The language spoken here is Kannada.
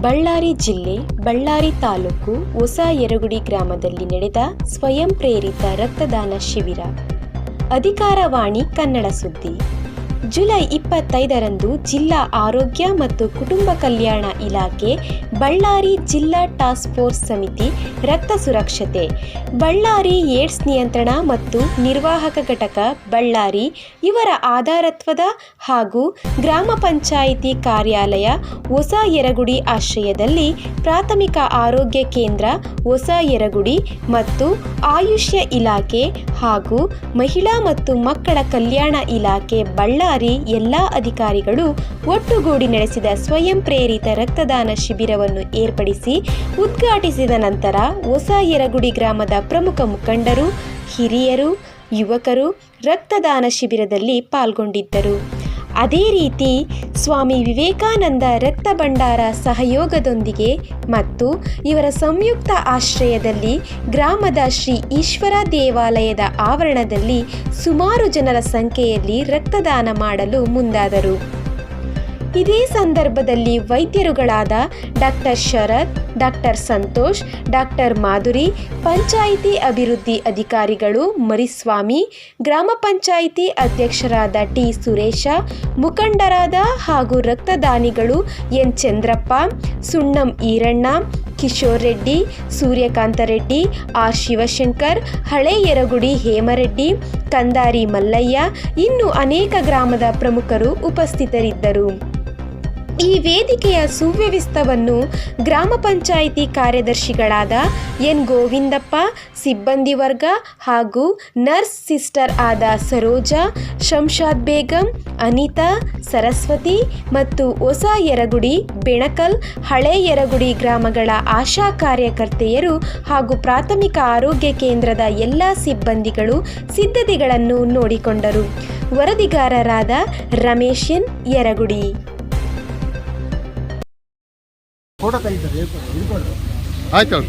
ಬಳ್ಳಾರಿ ಜಿಲ್ಲೆ, ಬಳ್ಳಾರಿ ತಾಲೂಕು ಹೊಸ ಯರಗುಡಿ ಗ್ರಾಮದಲ್ಲಿ ನಡೆದ ಸ್ವಯಂ ಪ್ರೇರಿತ ರಕ್ತದಾನ ಶಿಬಿರ. ಅಧಿಕಾರವಾಣಿ ಕನ್ನಡ ಸುದ್ದಿ. ಜುಲೈ ಇಪ್ಪತ್ತೈದರಂದು ಜಿಲ್ಲಾ ಆರೋಗ್ಯ ಮತ್ತು ಕುಟುಂಬ ಕಲ್ಯಾಣ ಇಲಾಖೆ ಬಳ್ಳಾರಿ ಜಿಲ್ಲಾ ಟಾಸ್ಕ್ ಫೋರ್ಸ್ ಸಮಿತಿ ರಕ್ತ ಸುರಕ್ಷತೆ, ಬಳ್ಳಾರಿ ಏಡ್ಸ್ ನಿಯಂತ್ರಣ ಮತ್ತು ನಿರ್ವಾಹಕ ಘಟಕ ಬಳ್ಳಾರಿ ಇವರ ಆಧಾರತ್ವದ ಹಾಗೂ ಗ್ರಾಮ ಪಂಚಾಯಿತಿ ಕಾರ್ಯಾಲಯ ಹೊಸ ಯರಗುಡಿ ಆಶ್ರಯದಲ್ಲಿ ಪ್ರಾಥಮಿಕ ಆರೋಗ್ಯ ಕೇಂದ್ರ, ಹೊಸ ಯರಗುಡಿ ಮತ್ತು ಆಯುಷ್ಯ ಇಲಾಖೆ ಹಾಗೂ ಮಹಿಳಾ ಮತ್ತು ಮಕ್ಕಳ ಕಲ್ಯಾಣ ಇಲಾಖೆ ಬಳ್ಳಾರಿ ಎಲ್ಲ ಅಧಿಕಾರಿಗಳು ಒಟ್ಟುಗೂಡಿ ನಡೆಸಿದ ಸ್ವಯಂ ಪ್ರೇರಿತ ರಕ್ತದಾನ ಶಿಬಿರವನ್ನು ಏರ್ಪಡಿಸಿ, ಉದ್ಘಾಟಿಸಿದ ನಂತರ ಹೊಸ ಯರಗುಡಿ ಗ್ರಾಮದ ಪ್ರಮುಖ ಮುಖಂಡರು, ಹಿರಿಯರು, ಯುವಕರು ರಕ್ತದಾನ ಶಿಬಿರದಲ್ಲಿ ಪಾಲ್ಗೊಂಡಿದ್ದರು. ಅದೇ ರೀತಿ ಸ್ವಾಮಿ ವಿವೇಕಾನಂದ ರಕ್ತ ಭಂಡಾರ ಸಹಯೋಗದೊಂದಿಗೆ ಮತ್ತು ಇವರ ಸಂಯುಕ್ತ ಆಶ್ರಯದಲ್ಲಿ ಗ್ರಾಮದ ಶ್ರೀ ಈಶ್ವರ ದೇವಾಲಯದ ಆವರಣದಲ್ಲಿ ಸುಮಾರು ಜನರ ಸಂಖ್ಯೆಯಲ್ಲಿ ರಕ್ತದಾನ ಮಾಡಲು ಮುಂದಾದರು. ಇದೇ ಸಂದರ್ಭದಲ್ಲಿ ವೈದ್ಯರುಗಳಾದ doctor Sharath, doctor Santosh, doctor Madhuri, panchayat ಅಭಿವೃದ್ಧಿ ಅಧಿಕಾರಿಗಳು ಮರಿಸ್ವಾಮಿ, ಗ್ರಾಮ ಪಂಚಾಯಿತಿ ಅಧ್ಯಕ್ಷರಾದ ಟಿ ಸುರೇಶ, ಮುಖಂಡರಾದ ಹಾಗೂ ರಕ್ತದಾನಿಗಳು ಎನ್ ಚಂದ್ರಪ್ಪ, ಸುಣ್ಣಂ ಈರಣ್ಣ, ಕಿಶೋರ್ ರೆಡ್ಡಿ, ಸೂರ್ಯಕಾಂತ ರೆಡ್ಡಿ, ಆರ್ ಶಿವಶಂಕರ್, ಹಳೆ ಯರಗುಡಿ ಹೇಮರೆಡ್ಡಿ, ಕಂದಾರಿ ಮಲ್ಲಯ್ಯ, ಇನ್ನು ಅನೇಕ ಗ್ರಾಮದ ಪ್ರಮುಖರು ಉಪಸ್ಥಿತರಿದ್ದರು. ಈ ವೇದಿಕೆಯ ಸುವ್ಯವಸ್ಥವನ್ನು ಗ್ರಾಮ ಪಂಚಾಯಿತಿ ಕಾರ್ಯದರ್ಶಿಗಳಾದ ಎನ್ ಗೋವಿಂದಪ್ಪ, ಸಿಬ್ಬಂದಿ ವರ್ಗ ಹಾಗೂ ನರ್ಸ್ ಸಿಸ್ಟರ್ ಆದ ಸರೋಜಾ ಶಂಷಾದ್ ಬೇಗಂ, ಅನಿತಾ, ಸರಸ್ವತಿ ಮತ್ತು ಹೊಸ ಯರಗುಡಿ, ಬೆಣಕಲ್, ಹಳೆ ಯರಗುಡಿ ಗ್ರಾಮಗಳ ಆಶಾ ಕಾರ್ಯಕರ್ತೆಯರು ಹಾಗೂ ಪ್ರಾಥಮಿಕ ಆರೋಗ್ಯ ಕೇಂದ್ರದ ಎಲ್ಲ ಸಿಬ್ಬಂದಿಗಳು ಸಿದ್ಧತೆಗಳನ್ನು ನೋಡಿಕೊಂಡರು. ವರದಿಗಾರರಾದ ರಮೇಶನ್ ಯರಗುಡಿ. ಫೋಟೋ ತೆಗಿತಾರೆ ಹಿಡ್ಕೊಂಡು ಆಯ್ತು